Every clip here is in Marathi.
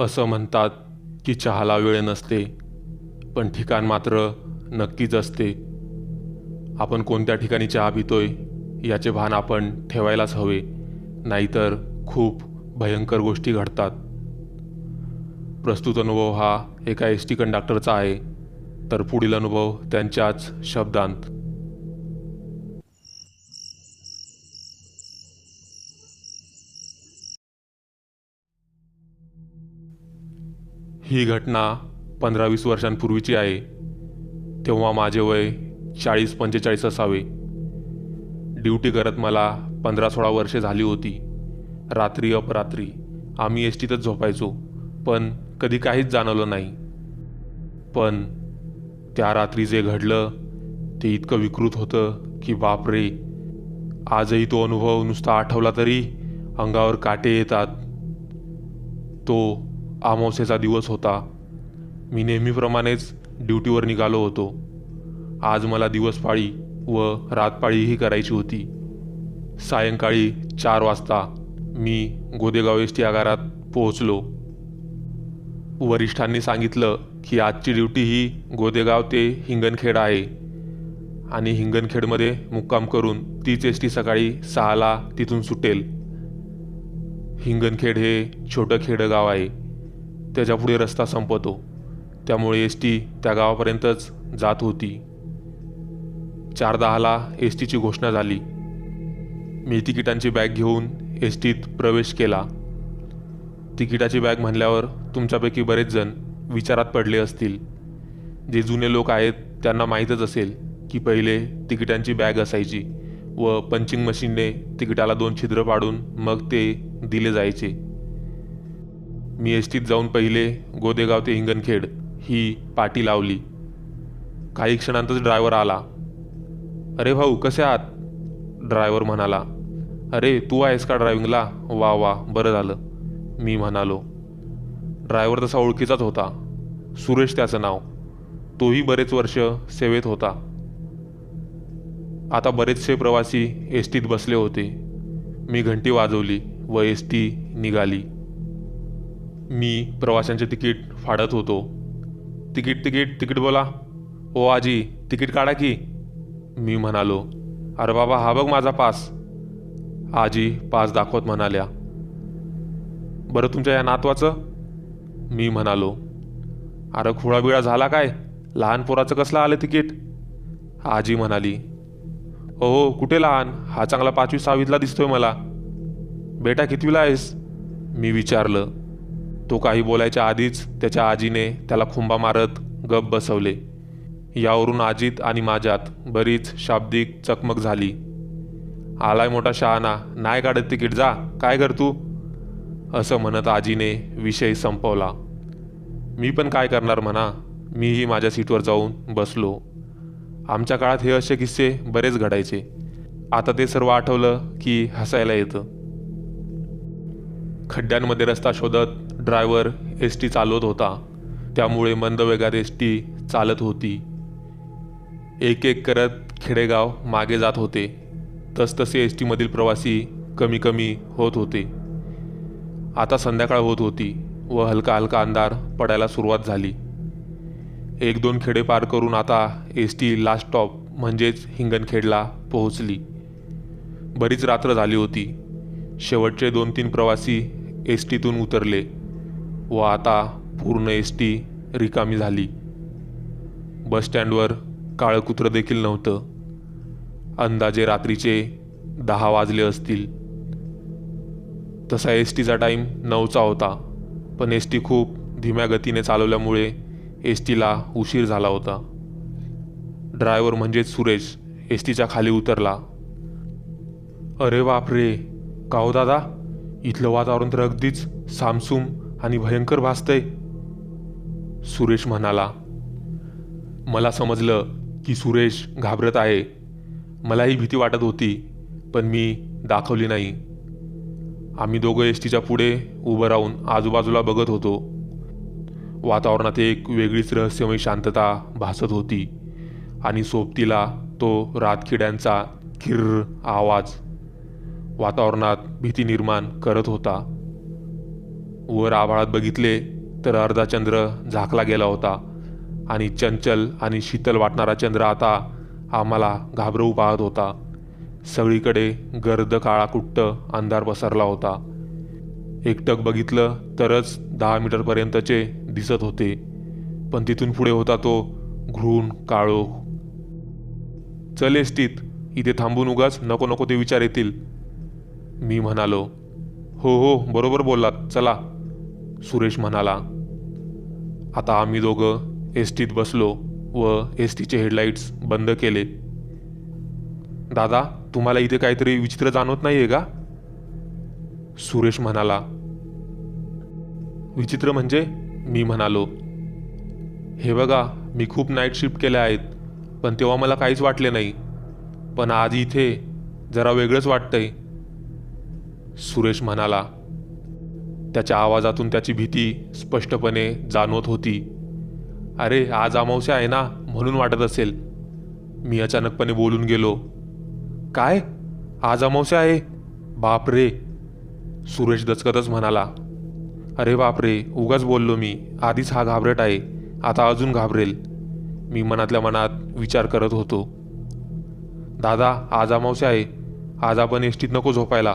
असं म्हणतात की चहाला वेळ नसते पण ठिकाण मात्र नक्कीच असते. आपण कोणत्या ठिकाणी चहा पितोय याचे भान आपण ठेवायलाच हवे नाहीतर खूप भयंकर गोष्टी घडतात. प्रस्तुत अनुभव हा एका एस टी कंडक्टरचा आहे तर पुढील अनुभव त्यांच्याच शब्दांत. ही घटना पंधरा वीस वर्षांपूर्वीची आहे. तेव्हा माझे वय चाळीस पंचेचाळीस असावे. ड्युटी करत मला पंधरा सोळा वर्षे झाली होती. रात्री अपरात्री आम्ही एस टीतच झोपायचो पण कधी काहीच जाणवलं नाही. पण त्या रात्री जे घडलं ते इतकं विकृत होतं की बापरे! आजही तो अनुभव नुसता आठवला तरी अंगावर काटे येतात. तो अमावस्येचा दिवस होता. मी नेहमीप्रमाणेच ड्युटीवर निघालो होतो. आज मला दिवसपाळी व रातपाळीही करायची होती. सायंकाळी चार वाजता मी गोदेगाव एस टी आगारात पोहोचलो. वरिष्ठांनी सांगितलं की आजची ड्युटी ही गोदेगाव ते हिंगणखेड आहे. आणि हिंगणखेडमध्ये मुक्काम करून तीच एस टी सकाळी सहाला तिथून सुटेल. हिंगणखेड हे छोटं खेडं गाव आहे. त्याच्या पुढे रस्ता संपतो. त्यामुळे एस टी त्या गावापर्यंतच जात होती. चार दहाला एस टीची घोषणा झाली. मी तिकिटांची बॅग घेऊन एस टीत प्रवेश केला. तिकिटाची बॅग म्हणल्यावर तुमच्यापैकी बरेच जण विचारात पडले असतील. जे जुने लोक आहेत त्यांना माहीतच असेल की पहिले तिकिटांची बॅग असायची व पंचिंग मशीनने तिकिटाला दोन छिद्र पाडून मग ते दिले जायचे. मी एस टीत जाऊन पहिले गोदेगाव ते हिंगणखेड ही पाटी लावली. काही क्षणांतच ड्रायव्हर आला. अरे भाऊ कसे आहात? ड्रायव्हर म्हणाला. अरे तू आहेस का ड्रायव्हिंगला? वा वा बरं झालं मी म्हणालो. ड्रायव्हर तसा ओळखीचाच होता. सुरेश त्याचं नाव. तोही बरेच वर्ष सेवेत होता. आता बरेचसे प्रवासी एस टीत बसले होते. मी घंटी वाजवली व एस टी निघाली. मी प्रवाशांचे तिकीट फाडत होतो. तिकीट तिकीट तिकीट बोला. ओ आजी तिकीट काढा की. मी म्हणालो अरे बाबा हा बघ माझा पास. आजी पास दाखवत म्हणाल्या बरं तुमच्या या नातवाचं? मी म्हणालो अरे खुळाबिळा झाला काय? लहान पोराचं कसलं आलं तिकीट? आजी म्हणाली हो हो कुठे लहान? हा चांगला पाचवी सहावीतला दिसतोय मला. बेटा कितवीला आहेस? मी विचारलं तो काही बोलायच्या आधीच त्याच्या आजीने त्याला खुंबा मारत गप बसवले. यावरून आजीत आणि माझ्यात बरीच शाब्दिक चकमक झाली. आलाय मोठा शहाणा नाही काढत तिकीट जा. काय कर तू? असं म्हणत आजीने विषय संपवला. मी पण काय करणार म्हणा? मीही माझ्या सीटवर जाऊन बसलो. आमच्या काळात हे असे किस्से बरेच घडायचे. आता ते सर्व आठवलं की हसायला येतं. खड्ड्यांमध्ये रस्ता शोधत ड्रायव्हर एस टी चालवत होता. त्यामुळे मंद वेगात एस टी चालत होती. एक एक करत खेडेगाव मागे जात होते. तसतसे एस टीमधील प्रवासी कमी कमी होत होते. आता संध्याकाळ होत होती व हलका हलका अंधार पडायला सुरुवात झाली. एक दोन खेडे पार करून आता एस टी लास्ट स्टॉप म्हणजेच हिंगणखेडला पोहोचली. बरीच रात्र झाली होती. शेवटचे दोन तीन प्रवासी एस टीतून उतरले व आता पूर्ण एस टी रिकामी झाली. बस स्टँडवर काळं कुत्रं देखील नव्हतं. अंदाजे रात्रीचे दहा वाजले असतील. तसा एस टीचा टाईम नऊचा होता पण एस टी खूप धीम्या गतीने चालवल्यामुळे एस टीला उशीर झाला होता. ड्रायव्हर म्हणजेच सुरेश एस टीच्या खाली उतरला. अरे बापरे! काहो दादा? इथलं वातावरण तर अगदीच सामसूम आणि भयंकर भासतंय. सुरेश म्हणाला मला समजलं की सुरेश घाबरत आहे. मलाही भीती वाटत होती पण मी दाखवली नाही. आम्ही दोघं एस टीच्या पुढे उभं राहून आजूबाजूला बघत होतो. वातावरणात एक वेगळीच रहस्यमय शांतता भासत होती आणि सोबतीला तो रातखिड्यांचा खिर्र आवाज वातावरणात भीती निर्माण करत होता. वर आभाळात बघितले तर अर्धा चंद्र झाकला गेला होता आणि चंचल आणि शीतल वाटणारा चंद्र आता आम्हाला घाबरवू पाहत होता. सगळीकडे गर्द काळा कुट्ट अंधार पसरला होता. एकटक बघितलं तरच दहा मीटरपर्यंतचे दिसत होते पण तिथून पुढे होता तो घृण काळो चल एसटीत इथे थांबून उगाच नको नको ते विचार येतील. मी म्हणालो हो हो बरोबर बोललात चला. सुरेश म्हणाला आता आम्ही दोघं एस टीत बसलो व एस टीचे हेडलाईट्स बंद केले. दादा तुम्हाला इथे काहीतरी विचित्र जाणवत नाही आहे का? सुरेश म्हणाला विचित्र म्हणजे? मी म्हणालो हे बघा मी खूप नाईट शिफ्ट केल्या आहेत पण तेव्हा मला काहीच वाटले नाही. पण आज इथे जरा वेगळंच वाटतंय. सुरेश म्हणाला त्याच्या आवाजातून त्याची भीती स्पष्टपणे जाणवत होती. अरे आज अमावस्या आहे ना म्हणून वाटत असेल. मी अचानकपणे बोलून गेलो. काय? आज अमावस्या आहे? बाप रे. सुरेश दचकतच म्हणाला अरे बाप रे उगाच बोललो मी. आधीच हा घाबरट आहे. आता अजून घाबरेल. मी मनातल्या मनात विचार करत होतो. दादा आज अमावस्या आहे. आज आपण एसटीत नको झोपायला.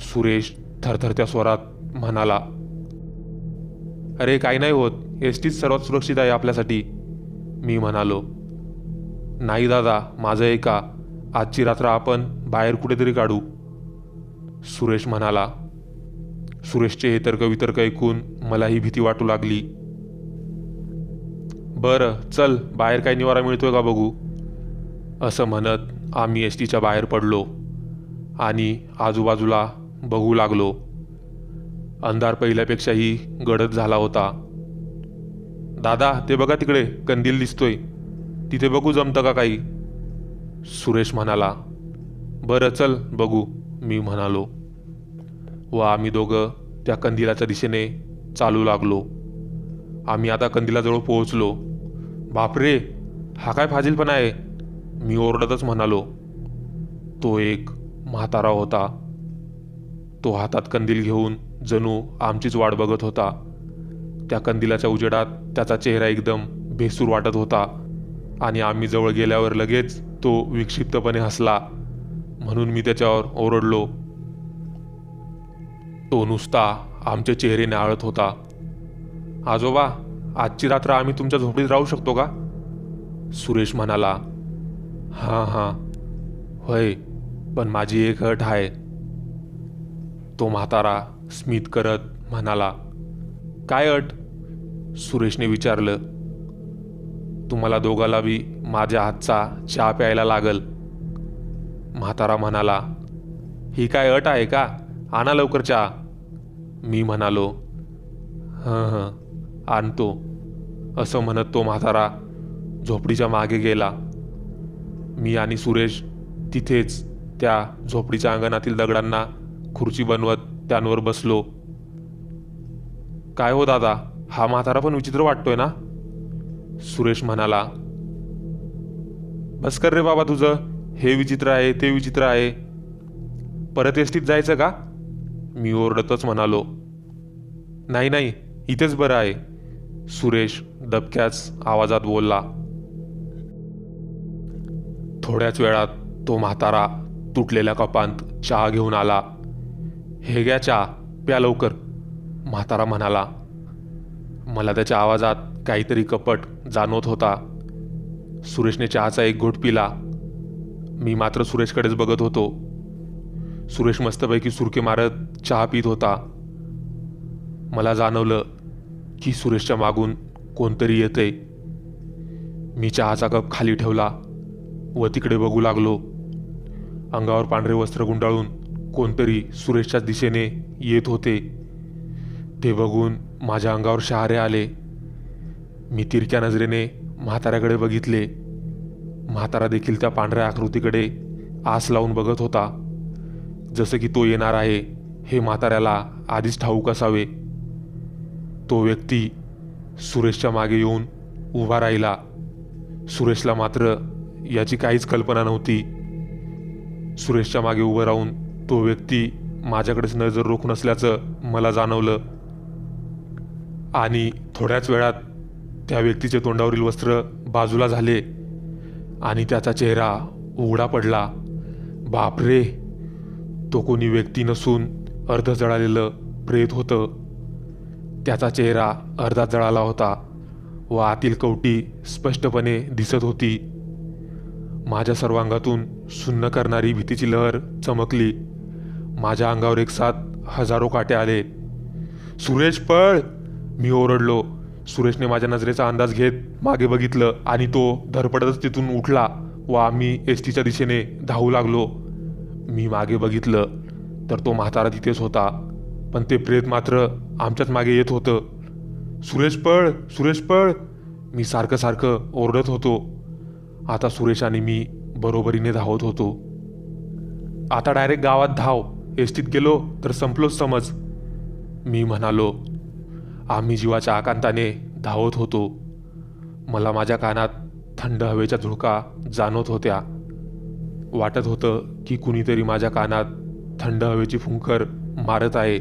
सुरेश थरथरत्या स्वरात म्हणाला अरे काही नाही होत. एस टीच सर्वात सुरक्षित आहे आपल्यासाठी. मी म्हणालो नाही दादा माझं ऐका आजची रात्र आपण बाहेर कुठेतरी काढू. सुरेश म्हणाला सुरेशचे हे तर्क वितर्क ऐकून मलाही भीती वाटू लागली. बरं चल बाहेर काही निवारा मिळतोय का बघू? असं म्हणत आम्ही एस टीच्या बाहेर पडलो आणि आजूबाजूला बघू लागलो. अंधार पहिल्यापेक्षाही गडद झाला होता. दादा ते बघा तिकडे कंदील दिसतोय. तिथे बघू जमतं का काही? सुरेश म्हणाला बरं चल बघू मी म्हणालो. व आम्ही दोघं त्या कंदिलाच्या दिशेने चालू लागलो. आम्ही आता कंदिलाजवळ पोहोचलो. बापरे हा काय फाजीलपणा आहे? मी ओरडतच म्हणालो. तो एक म्हातारा होता. तो हातात कंदील घेऊन जणू आमचीच वाट बघत होता. त्या कंदिलाच्या उजेडात त्याचा चेहरा एकदम भेसूर वाटत होता आणि आम्ही जवळ गेल्यावर लगेच तो विक्षिप्तपणे हसला. म्हणून मी त्याच्यावर ओरडलो. तो नुसता आमचे चेहरे न्याळत होता. आजोबा आजची रात्र आम्ही तुमच्या झोपडीत राहू शकतो का? सुरेश म्हणाला. हां हां. होय पण माझी एक अट आहे. तो म्हातारा स्मित करत म्हणाला काय अट? सुरेशने विचारलं तुम्हाला दोघाला बी माझ्या हातचा चहा प्यायला लागल. म्हातारा म्हणाला ही काय अट आहे का? आणा लवकर चहा. मी म्हणालो हं हं आणतो असं म्हणत तो म्हातारा झोपडीच्या मागे गेला. मी आणि सुरेश तिथेच त्या झोपडीच्या अंगणातील दगडांना खुर्ची बनवत त्यांवर बसलो. काय हो दादा हा म्हातारा पण विचित्र वाटतोय ना? सुरेश म्हणाला. बस कर रे बाबा तुझं हे विचित्र आहे ते विचित्र आहे. परत एसटीत जायचं का? मी ओरडतच म्हणालो. नाही नाही इथेच बरं आहे सुरेश दबक्याच आवाजात बोलला. थोड्याच वेळात तो म्हातारा तुटलेल्या कपांत चहा घेऊन आला. हे घ्या चहा प्या लवकर. म्हातारा म्हणाला मला त्याच्या आवाजात काहीतरी कपट जाणवत होता. सुरेशने चहाचा एक घोट पिला. मी मात्र सुरेशकडेच बघत होतो. सुरेश मस्तपैकी सुरके मारत चहा पित होता. मला जाणवलं की सुरेशच्या मागून कोणतरी येते. मी चहाचा कप खाली ठेवला व तिकडे बघू लागलो. अंगावर पांढरे वस्त्र गुंडाळून कोणतरी सुरेशच्या दिशेने येत होते. ते बघून माझ्या अंगावर शहारे आले. मी तिरक्या नजरेने म्हाताऱ्याकडे बघितले. म्हातारा देखील त्या पांढऱ्या आकृतीकडे आस लावून बघत होता. जसं की तो येणार आहे हे म्हाताऱ्याला आधीच ठाऊक असावे. तो व्यक्ती सुरेशच्या मागे येऊन उभा राहिला. सुरेशला मात्र याची काहीच कल्पना नव्हती. सुरेशच्या मागे उभं राहून तो व्यक्ती माझ्याकडेच नजर रोखून असल्याचं मला जाणवलं. आणि थोड्याच वेळात त्या व्यक्तीचे तोंडावरील वस्त्र बाजूला झाले आणि त्याचा चेहरा उघडा पडला. बापरे! तो कोणी व्यक्ती नसून अर्ध जळालेलं प्रेत होतं. त्याचा चेहरा अर्धा जळाला होता व आतील कवटी स्पष्टपणे दिसत होती. माझ्या सर्वांगातून सुन्न करणारी भीतीची लहर चमकली. माझ्या अंगावर एक साथ हजारो काटे आले. सुरेश पळ. मी ओरडलो. सुरेशने माझ्या नजरेचा अंदाज घेत मागे बघितलं आणि तो धडपडतच तिथून उठला व आम्ही एस टीच्या दिशेने धावू लागलो. मी मागे बघितलं तर तो म्हातारा तिथेच होता पण ते प्रेत मात्र आमच्याच मागे येत होतं. सुरेश पळ. सुरेश पळ. मी सारखं सारखं ओरडत होतो. आता सुरेश आणि मी बरोबरीने धावत होतो. आता डायरेक्ट गावात धाव. एसटीत गेलो तर संपलोच समज. मी म्हणालो आम्ही जीवाच्या आकांताने धावत होतो. मला माझ्या कानात थंड हवेच्या झुळका जाणवत होत्या. वाटत होतं की कुणीतरी माझ्या कानात थंड हवेची फुंकर मारत आहे.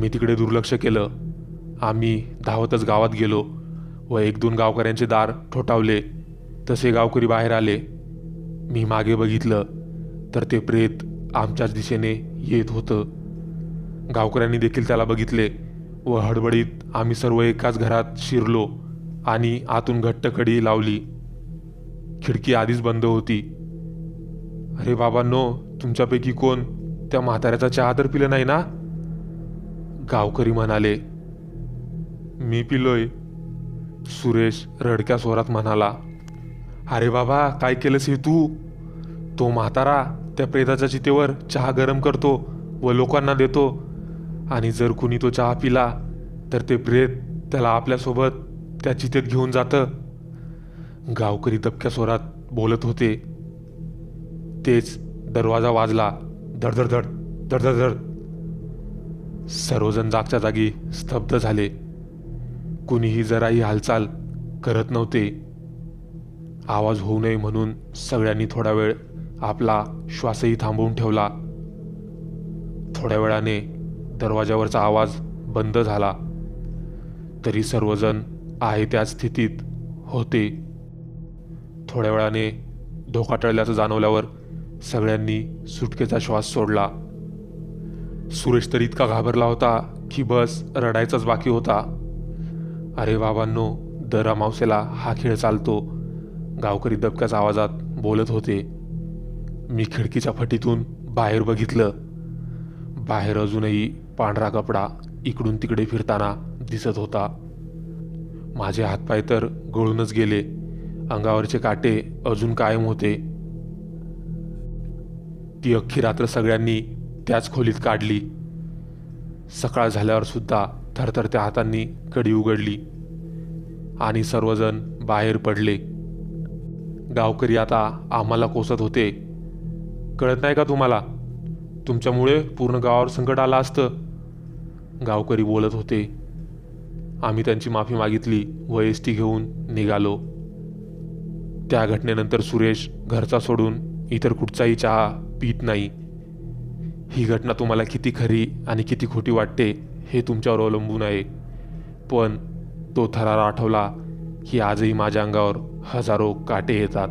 मी तिकडे दुर्लक्ष केलं. आम्ही धावतच गावात गेलो व एक दोन गावकऱ्यांचे दार ठोठावले. तसे गावकरी बाहेर आले. मी मागे बघितलं. तर ते प्रेत आमच्याच दिशेने येत होतं. गावकऱ्यांनी देखील त्याला बघितले व हडबडीत आम्ही सर्व एकाच घरात शिरलो आणि आतून घट्ट कडी लावली. खिडकी आधीच बंद होती. अरे बाबांनो तुमच्यापैकी कोण? त्या म्हाताऱ्याचा चहा तर पिलं नाही ना? गावकरी म्हणाले. मी पिलोय सुरेश रडक्या स्वरात म्हणाला. अरे बाबा काय केलंस हे तू? तो म्हातारा त्या प्रेताच्या चितेवर चहा गरम करतो व लोकांना देतो. आणि जर कुणी तो चहा पिला तर ते प्रेत त्याला आपल्यासोबत त्या चितेत घेऊन जातं. गावकरी दबक्या स्वरात बोलत होते. तेच दरवाजा वाजला. धडधडधड धडधडधड. सर्वजण जागच्या जागी स्तब्ध झाले. कुणीही जराही हालचाल करत नव्हते. आवाज होऊ नये म्हणून सगळ्यांनी थोडा वेळ आपला श्वासही थांबवून ठेवला. थोड्या वेळाने दरवाजावरचा आवाज बंद झाला. तरी सर्वजण आहे त्या स्थितीत होते. थोड्या वेळाने धोका टळल्याचं जाणवल्यावर सगळ्यांनी सुटकेचा श्वास सोडला. सुरेश तर इतका घाबरला होता की बस रडायचाच बाकी होता. अरे बाबांनो दर मावसेला हा खेळ चालतो. गावकरी दबक्याच आवाजात बोलत होते. मी खिडकीच्या फटीतून बाहेर बघितलं. बाहेर अजूनही पांढरा कपडा इकडून तिकडे फिरताना दिसत होता. माझे हातपाय तर गळूनच गेले. अंगावरचे काटे अजून कायम होते. ती अख्खी रात्र सगळ्यांनी त्याच खोलीत काढली. सकाळ झाल्यावर सुद्धा थरथरत्या हातांनी कडी उघडली आणि सर्वजण बाहेर पडले. गावकरी आता आम्हाला कोसत होते. कळत नाही का तुम्हाला? तुमच्यामुळे पूर्ण गावावर संकट आलं असतं. गावकरी बोलत होते आम्ही त्यांची माफी मागितली व एस टी घेऊन निघालो. त्या घटनेनंतर सुरेश घरचा सोडून इतर कुठचाही चहा पीत नाही. ही घटना तुम्हाला किती खरी आणि किती खोटी वाटते हे तुमच्यावर अवलंबून आहे. पण तो थरार आठवला की आजही माझ्या अंगावर हजारो काटे येतात.